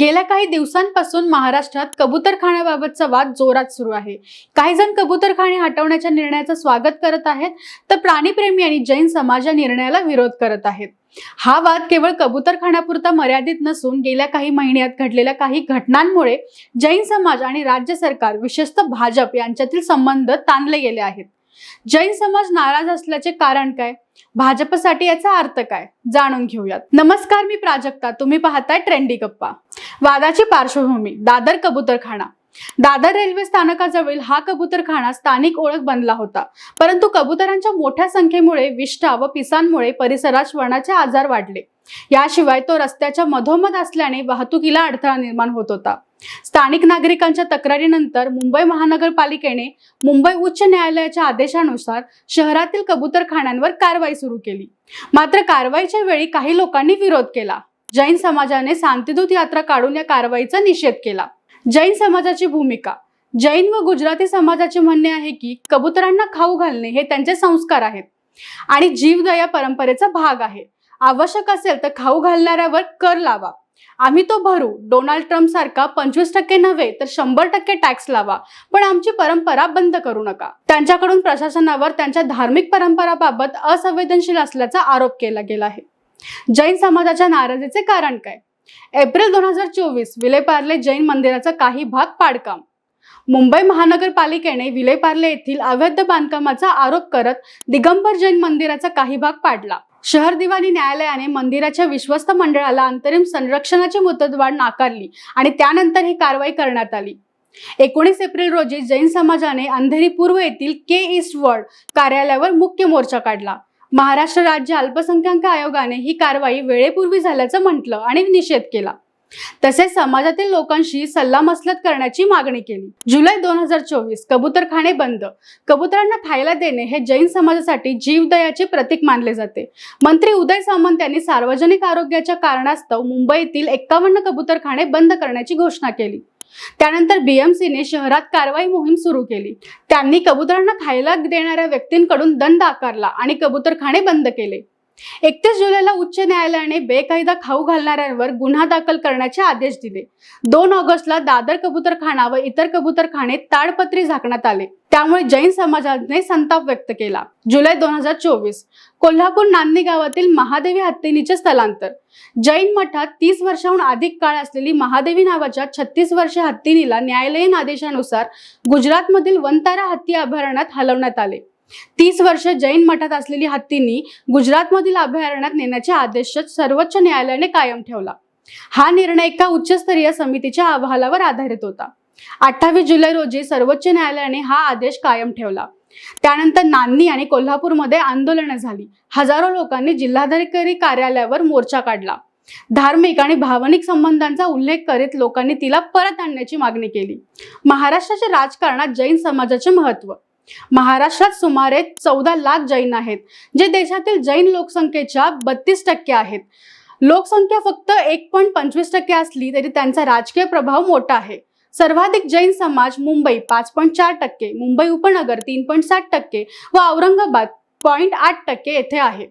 गेल्या काही दिवसांपासून महाराष्ट्रात कबूतरखान्याबाबतचा वाद जोरात सुरू आहे. काही जण कबूतरखाने हटवण्याच्या निर्णयाचं स्वागत करत आहेत तर प्राणीप्रेमी आणि जैन समाज या निर्णयाला विरोध करत आहेत. हा वाद केवळ कबूतरखान्यापुरता मर्यादित नसून गेल्या काही महिन्यात घडलेल्या काही घटनांमुळे जैन समाज आणि राज्य सरकार विशेषतः भाजप यांच्यातील संबंध ताणले गेले आहेत. जैन समाज नाराज असल्याचे कारण काय? भाजपसाठी याचा अर्थ काय? जाणून घेऊयात. नमस्कार मी प्राजक्ता तुम्ही पाहताय ट्रेंडी गप्पा. वादाची पार्श्वभूमी दादर कबूतरखाना. दादर रेल्वे स्थानकाजवळील हा कबूतरखाना स्थानिक ओळख बनला होता. परंतु कबुतरांच्या मोठ्या संख्येमुळे विष्ठा व पिसांमुळे परिसरात श्वनाचे आजार वाढले. याशिवाय तो रस्त्याच्या मधोमध असल्याने वाहतुकीला अडथळा निर्माण होत होता. स्थानिक नागरिकांच्या तक्रारीनंतर मुंबई महानगरपालिकेने मुंबई उच्च न्यायालयाच्या आदेशानुसार शहरातील कबूतरखान्यांवर कारवाई सुरू केली. मात्र कारवाईच्या वेळी काही लोकांनी विरोध केला. जैन समाजाने शांतिदूत यात्रा काढून या कारवाईचा निषेध केला. जैन समाजाची भूमिका. जैन व गुजराती समाजाचे म्हणणे आहे की कबुतरांना खाऊ घालणे हे त्यांचे संस्कार आहेत. आणि जीवदया परंपरेचा भाग आहे. आवश्यक असेल तर खाऊ घालणाऱ्यावर कर लावा. आम्ही तो भरू. डोनाल्ड ट्रम्प सारखा पंचवीस टक्के नव्हे तर शंभर टक्के टॅक्स लावा. पण आमची परंपरा बंद करू नका. त्यांच्याकडून प्रशासनावर त्यांच्या धार्मिक परंपराबाबत असंवेदनशील असल्याचा आरोप केला गेला आहे. जैन समाजाच्या नाराजीचे कारण काय? एप्रिल दोन हजार चोवीस विलेपार्ले जैन मंदिराचा काही भाग पाडकाम. मुंबई महानगरपालिकेने विलेपार्ले येथील अवैध बांधकामाचा आरोप करत दिगंबर जैन मंदिराचा काही भाग पाडला. शहर दिवाणी न्यायालयाने मंदिराच्या विश्वस्त मंडळाला अंतरिम संरक्षणाची मुदतवाढ नाकारली आणि त्यानंतर ही कारवाई करण्यात आली. एकोणीस एप्रिल रोजी जैन समाजाने अंधेरी पूर्व येथील के ईस्ट वर्ल्ड कार्यालयावर मुख्य मोर्चा काढला. महाराष्ट्र राज्य अल्पसंख्याक आयोगाने ही कारवाई वेळेपूर्वी झाल्याचं म्हटलं आणि निषेध केला. तसेच समाजातील लोकांशी सल्लामसलत करण्याची मागणी केली. जुलै दोन हजार चोवीस कबूतरखाने बंद. कबुतरांना खायला देणे हे जैन समाजासाठी जीवदयाचे प्रतीक मानले जाते. मंत्री उदय सामंत यांनी सार्वजनिक आरोग्याच्या कारणास्तव मुंबईतील एक्कावन्न कबूतरखाने बंद करण्याची घोषणा केली. त्यानंतर बीएमसीने शहरात कारवाई मोहीम सुरू केली. त्यांनी कबुतरांना खायला देणाऱ्या व्यक्तींकडून दंड आकारला आणि कबूतरखाने बंद केले. एकतीस जुलैला उच्च न्यायालयाने बेकायदा खाऊ घालणाऱ्यांवर गुन्हा दाखल करण्याचे आदेश दिले. दोन ऑगस्टला दादर कबूतरखाना व इतर कबूतरखाने ताडपत्री झाकण्यात आले. त्यामुळे जैन समाजाने संताप व्यक्त केला. जुलै दोन हजार चोवीस कोल्हापूर नांदी गावातील महादेवी हत्तीनीचे स्थलांतर. जैन मठात तीस वर्षाहून अधिक काळ असलेली महादेवी नावाच्या छत्तीस वर्ष हत्तीनीला न्यायालयीन आदेशानुसार गुजरातमधील वनतारा हत्ती अभयारण्यात हलवण्यात आले. तीस वर्ष जैन मठात असलेली हत्तींनी गुजरातमधील अभयारण्यात नेण्याचे आदेश सर्वोच्च न्यायालयाने कायम ठेवला. हा निर्णय एका उच्चस्तरीय समितीच्या अहवालावर आधारित होता. अठ्ठावीस जुलै रोजी सर्वोच्च न्यायालयाने हा आदेश कायम ठेवला. त्यानंतर नांदी आणि कोल्हापूरमध्ये आंदोलनं झाली. हजारो लोकांनी जिल्हाधिकारी कार्यालयावर मोर्चा काढला. धार्मिक आणि भावनिक संबंधांचा उल्लेख करीत लोकांनी तिला परत आणण्याची मागणी केली. महाराष्ट्राच्या राजकारणात जैन समाजाचे महत्त्व महाराष्ट्रात सुमारे चौदा लाख जैन आहेत जे देशातील जैन लोकसंख्येच्या बत्तीस टक्के आहेत. लोकसंख्या फक्त एक पॉईंट पंचवीस टक्के असली तरी त्यांचा राजकीय प्रभाव मोठा आहे. सर्वाधिक जैन समाज मुंबई पाच पॉईंट चार टक्के मुंबई उपनगर तीन पॉईंट सात टक्के व औरंगाबाद पॉईंट आठ टक्के येथे आहे.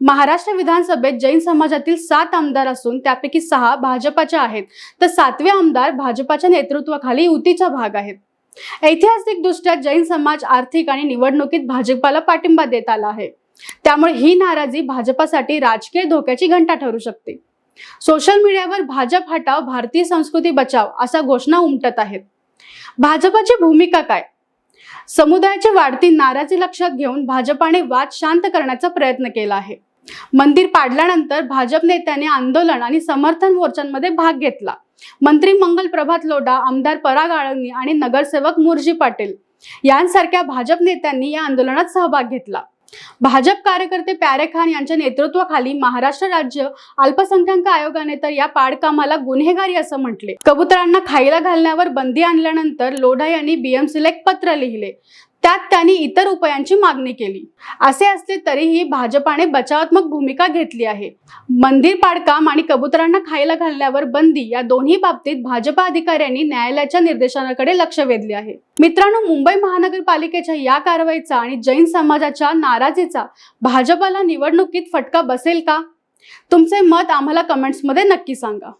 महाराष्ट्र विधानसभेत जैन समाजातील सात आमदार असून त्यापैकी सहा भाजपाच्या आहेत. तर सातवे आमदार भाजपाच्या नेतृत्वाखाली युतीचा भाग आहेत. ऐतिहासिकदृष्ट्या जैन समाज आर्थिक आणि निवडणुकीत भाजपाला पाठिंबा देत आला आहे. त्यामुळे ही नाराजी भाजपासाठी राजकीय धोक्याची घंटा ठरू शकते. सोशल मीडियावर भाजप हटाव भारतीय संस्कृती बचाव असा घोषणा उमटत आहेत. भाजपाची भूमिका काय? समुदायाची वाढती नाराजी लक्षात घेऊन भाजपाने वाद शांत करण्याचा प्रयत्न केला आहे. मंदिर पाडल्यानंतर भाजप नेत्याने आंदोलन आणि समर्थन मोर्चांमध्ये भाग घेतला. मंत्री मंगल प्रभात लोढा आमदार पराग आळंगी आणि नगरसेवक मुरजी पाटील यांसारख्या भाजप नेत्यांनी या आंदोलनात सहभाग घेतला. भाजप कार्यकर्ते प्यारे खान यांच्या नेतृत्वाखाली महाराष्ट्र राज्य अल्पसंख्याक आयोगाने तर या पाडकामाला गुन्हेगारी असं म्हटले. कबुतरांना खायला घालण्यावर बंदी आणल्यानंतर लोढा यांनी बीएमसीला एक पत्र लिहिले. त्यात त्यांनी इतर उपायांची मागणी केली. असे असले तरीही भाजपाने बचावात्मक भूमिका घेतली आहे. मंदिर पाडकाम आणि कबुतरांना खायला घालण्यावर बंदी या दोन्ही बाबतीत भाजपा अधिकाऱ्यांनी न्यायालयाच्या निर्देशनाकडे लक्ष वेधले आहे. मित्रांनो मुंबई महानगरपालिकेच्या या कारवाईचा आणि जैन समाजाच्या नाराजीचा भाजपाला निवडणुकीत फटका बसेल का? तुमचे मत आम्हाला कमेंट्समध्ये नक्की सांगा.